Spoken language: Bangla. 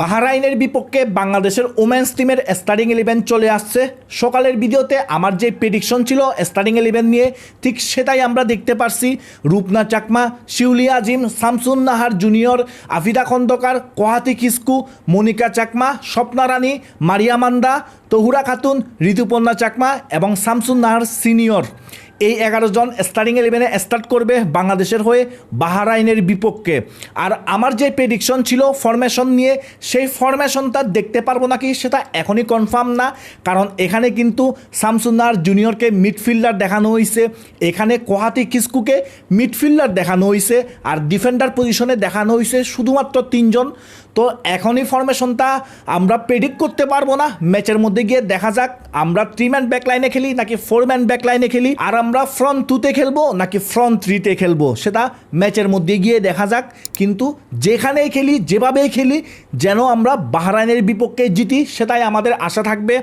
বাহারাইনের বিপক্ষে বাংলাদেশের ওমেন্স টিমের স্টার্টিং ইলেভেন চলে আসছে। সকালের ভিডিওতে আমার যে প্রেডিকশন ছিল স্টার্টিং ইলেভেন নিয়ে, ঠিক সেটাই আমরা দেখতে পারছি। রূপনা চাকমা, শিউলি আজিম, শামসুন নাহার জুনিয়র আফিদা খন্দকার, কোহাতি কিস্কু, মনিকা চাকমা, স্বপ্না রানী, মারিয়া মান্দা, তহুরা খাতুন, ঋতুপর্ণা চাকমা এবং শামসুন নাহার সিনিয়র এই এগারো জন স্টার্টিং ইলেভেনে স্টার্ট করবে বাংলাদেশের হয়ে বাহারাইনের বিপক্ষে। আর আমার যে প্রেডিকশন ছিল ফরমেশন নিয়ে, সেই ফরমেশনটা দেখতে পারব নাকি সেটা এখনই কনফার্ম না। কারণ এখানে কিন্তু শামসুন্নার জুনিয়রকে মিডফিল্ডার দেখানো হয়েছে এখানে কোহাতি কিস্কুকে মিডফিল্ডার দেখানো হয়েছে আর ডিফেন্ডার পজিশনে দেখানো হয়েছে শুধুমাত্র তিনজন। তো এখনই ফরমেশনটা আমরা প্রেডিক্ট করতে পারব না। ম্যাচের মধ্যে গিয়ে দেখা যাক। আমরা থ্রি ম্যান ব্যাকলাইনে খেলি নাকি ফোর ম্যান ব্যাকলাইনে খেলি। আর আমরা ফ্রন্ট টুতে খেলব নাকি ফ্রন্ট থ্রিতে খেলব? সেটা ম্যাচের মধ্যে গিয়ে দেখা যাক। কিন্তু যেখানেই খেলি, যেভাবেই খেলি, যেন আমরা বাহরাইনের বিপক্ষে জিতি, সেটাই আমাদের আশা থাকবে।